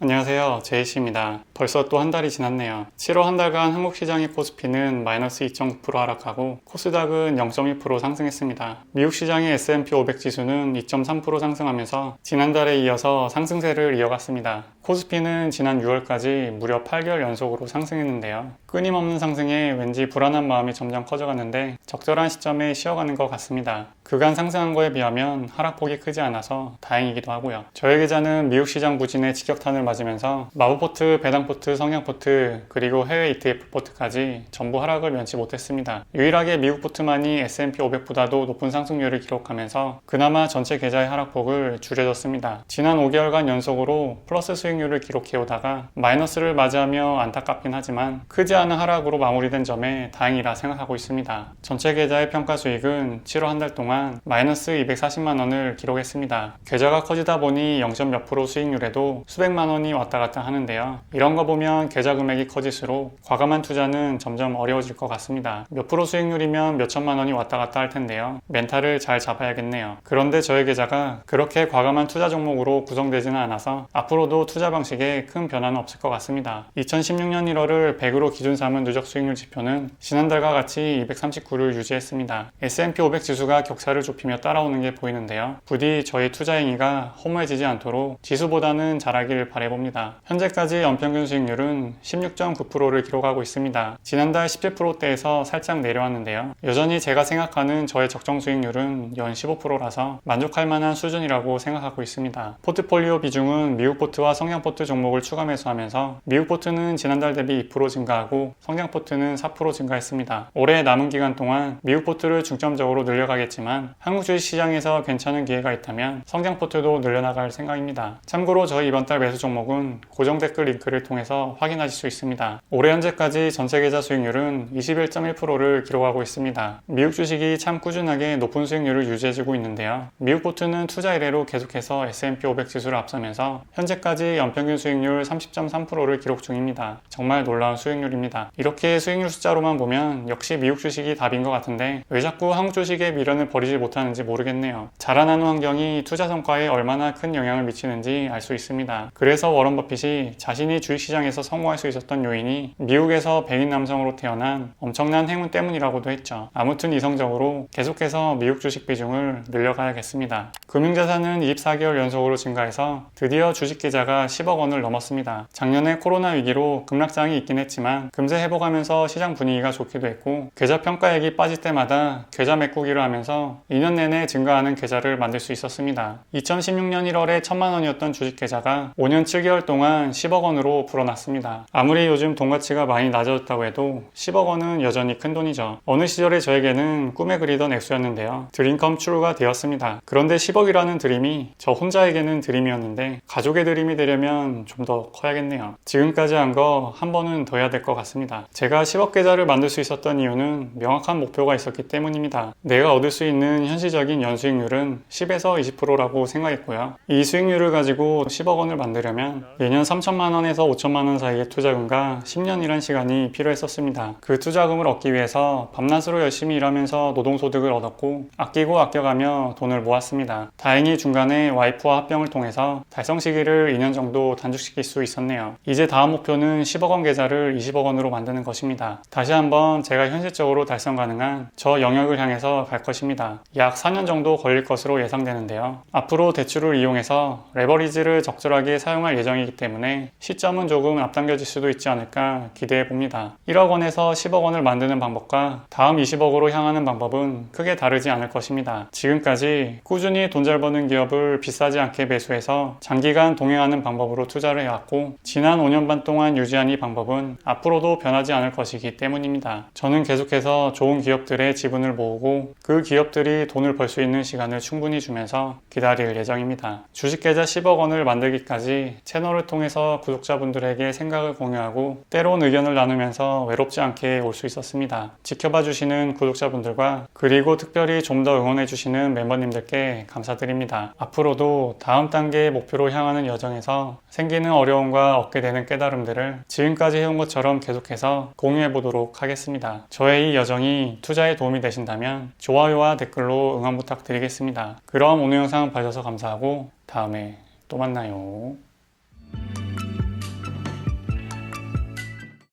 안녕하세요. 제이씨입니다. 벌써 또 한 달이 지났네요. 7월 한 달간 한국 시장의 코스피는 마이너스 2.9% 하락하고 코스닥은 0.1% 상승했습니다. 미국 시장의 S&P 500 지수는 2.3% 상승하면서 지난달에 이어서 상승세를 이어갔습니다. 코스피는 지난 6월까지 무려 8개월 연속으로 상승했는데요. 끊임없는 상승에 왠지 불안한 마음이 점점 커져갔는데 적절한 시점에 쉬어가는 것 같습니다. 그간 상승한 거에 비하면 하락폭이 크지 않아서 다행이기도 하고요. 저의 계좌는 미국 시장 부진의 직격탄을 맞으면서 마부포트, 배당포트, 성향포트 그리고 해외 ETF 포트까지 전부 하락을 면치 못했습니다. 유일하게 미국 포트만이 S&P 500보다도 높은 상승률을 기록하면서 그나마 전체 계좌의 하락폭을 줄여줬습니다. 지난 5개월간 연속으로 플러스 수익 률을 기록해오다가 마이너스를 맞이하며 안타깝긴 하지만 크지 않은 하락으로 마무리된 점에 다행이라 생각하고 있습니다. 전체 계좌의 평가 수익은 7월 한 달 동안 마이너스 240만 원을 기록했습니다. 계좌가 커지다 보니 0. 몇 프로 수익률에도 수백만 원이 왔다 갔다 하는데요. 이런 거 보면 계좌 금액이 커질수록 과감한 투자는 점점 어려워질 것 같습니다. 몇 프로 수익률이면 몇 천만 원이 왔다 갔다 할 텐데요. 멘탈을 잘 잡아야겠네요. 그런데 저의 계좌가 그렇게 과감한 투자 종목으로 구성되지는 않아서 앞으로도 투자 방식에 큰 변화는 없을 것 같습니다. 2016년 1월을 100으로 기준 삼은 누적 수익률 지표는 지난달과 같이 239를 유지했습니다. S&P 500 지수가 격차를 좁히며 따라오는 게 보이는데요. 부디 저희 투자 행위가 허무해지지 않도록 지수보다는 잘하길 바라봅니다. 현재까지 연평균 수익률은 16.9%를 기록하고 있습니다. 지난달 17%대에서 살짝 내려왔는데요. 여전히 제가 생각하는 저의 적정 수익률은 연 15%라서 만족할 만한 수준이라고 생각하고 있습니다. 포트폴리오 비중은 미국 포트와 성장 포트 종목을 추가 매수하면서 미국 포트는 지난달 대비 2% 증가하고 성장 포트는 4% 증가했습니다. 올해 남은 기간 동안 미국 포트를 중점적으로 늘려가겠지만 한국 주식 시장에서 괜찮은 기회가 있다면 성장 포트도 늘려나갈 생각입니다. 참고로 저희 이번 달 매수 종목은 고정 댓글 링크를 통해서 확인하실 수 있습니다. 올해 현재까지 전체 계좌 수익률은 21.1%를 기록하고 있습니다. 미국 주식이 참 꾸준하게 높은 수익률을 유지해주고 있는데요. 미국 포트는 투자 이래로 계속해서 S&P 500 지수를 앞서면서 현재까지 연평균 수익률 30.3%를 기록 중입니다. 정말 놀라운 수익률입니다. 이렇게 수익률 숫자로만 보면 역시 미국 주식이 답인 것 같은데 왜 자꾸 한국 주식에 미련을 버리지 못하는지 모르겠네요. 자라나는 환경이 투자 성과에 얼마나 큰 영향을 미치는지 알 수 있습니다. 그래서 워런 버핏이 자신이 주식시장에서 성공할 수 있었던 요인이 미국에서 백인 남성으로 태어난 엄청난 행운 때문이라고도 했죠. 아무튼 이성적으로 계속해서 미국 주식 비중을 늘려가야겠습니다. 금융자산은 24개월 연속으로 증가해서 드디어 주식 계좌가 10억 원을 넘었습니다. 작년에 코로나 위기로 급락장이 있긴 했지만 금세 회복하면서 시장 분위기가 좋기도 했고 계좌 평가액이 빠질 때마다 계좌 메꾸기를 하면서 2년 내내 증가하는 계좌를 만들 수 있었습니다. 2016년 1월에 1천만 원이었던 주식 계좌가 5년 7개월 동안 10억 원으로 불어났습니다. 아무리 요즘 돈 가치가 많이 낮아졌다고 해도 10억 원은 여전히 큰 돈이죠. 어느 시절에 저에게는 꿈에 그리던 액수였는데요. 드림컴 추루가 되었습니다. 그런데 10억이라는 드림이 저 혼자에게는 드림이었는데 가족의 드림이 되려면 좀 더 커야겠네요. 지금까지 한 거 한 번은 더 해야 될 것 같습니다. 제가 10억 계좌를 만들 수 있었던 이유는 명확한 목표가 있었기 때문입니다. 내가 얻을 수 있는 현실적인 연수익률은 10에서 20%라고 생각했고요. 이 수익률을 가지고 10억 원을 만들려면 매년 3천만 원에서 5천만 원 사이의 투자금과 10년이란 시간이 필요했었습니다. 그 투자금을 얻기 위해서 밤낮으로 열심히 일하면서 노동소득을 얻었고 아끼고 아껴가며 돈을 모았습니다. 다행히 중간에 와이프와 합병을 통해서 달성 시기를 2년 정도 단축시킬 수 있었네요. 이제 다음 목표는 10억 원 계좌를 20억 원으로 만드는 것입니다. 다시 한번 제가 현실적으로 달성 가능한 저 영역을 향해서 갈 것입니다. 약 4년 정도 걸릴 것으로 예상되는데요. 앞으로 대출을 이용해서 레버리지를 적절하게 사용할 예정이기 때문에 시점은 조금 앞당겨질 수도 있지 않을까 기대해 봅니다. 1억 원에서 10억 원을 만드는 방법과 다음 20억으로 향하는 방법은 크게 다르지 않을 것입니다. 지금까지 꾸준히 돈 잘 버는 기업을 비싸지 않게 매수해서 장기간 동행하는 방법 으로 투자를 해왔고 지난 5년 반 동안 유지한 이 방법은 앞으로도 변하지 않을 것이기 때문입니다. 저는 계속해서 좋은 기업들의 지분을 모으고 그 기업들이 돈을 벌 수 있는 시간을 충분히 주면서 기다릴 예정입니다. 주식계좌 10억 원을 만들기까지 채널을 통해서 구독자분들에게 생각을 공유하고 때론 의견을 나누면서 외롭지 않게 올 수 있었습니다. 지켜봐 주시는 구독자분들과 그리고 특별히 좀 더 응원해 주시는 멤버님들께 감사드립니다. 앞으로도 다음 단계의 목표로 향하는 여정에 서 생기는 어려움과 얻게 되는 깨달음들을 지금까지 해온 것처럼 계속해서 공유해 보도록 하겠습니다. 저의 이 여정이 투자에 도움이 되신다면 좋아요와 댓글로 응원 부탁드리겠습니다. 그럼 오늘 영상 봐주셔서 감사하고 다음에 또 만나요.